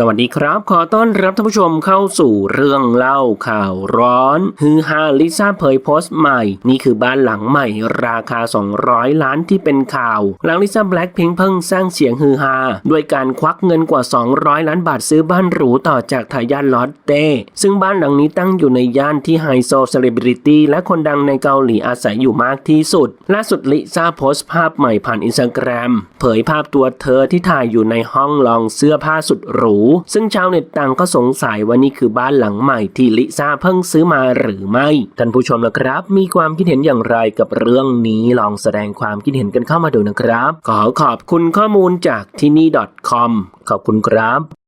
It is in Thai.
สวัสดีครับ ขอต้อนรับท่านผู้ชมเข้าสู่เรื่องเล่าข่าวร้อนฮือฮาลิซ่าเผยโพสต์ใหม่ นี่คือบ้านหลังใหม่ราคา 200 ล้านที่เป็นข่าว หลังลิซ่าแบล็คพิงเพิ่งสร้างเสียงฮือฮาด้วยการควักเงินกว่า 200 ล้านบาทซื้อบ้านหรูต่อจากทายาทลอตเต้ ซึ่งบ้านหลังนี้ตั้งอยู่ในย่านที่ไฮโซเซเลบริตี้และคนดังในเกาหลีอาศัยอยู่มากที่สุด ล่าสุดลิซ่าโพสต์ภาพใหม่ผ่านอินสตาแกรมเผยภาพตัวเธอที่ถ่ายอยู่ในห้องลองเสื้อผ้าสุดหรูซึ่งชาวเน็ตต่างก็สงสัยว่านี่คือบ้านหลังใหม่ที่ลิซ่าเพิ่งซื้อมาหรือไม่ ท่านผู้ชมนะครับ มีความคิดเห็นอย่างไรกับเรื่องนี้ลองแสดงความคิดเห็นกันเข้ามาดูนะครับ ขอขอบคุณข้อมูลจากที่นี่ .com ขอบคุณครับ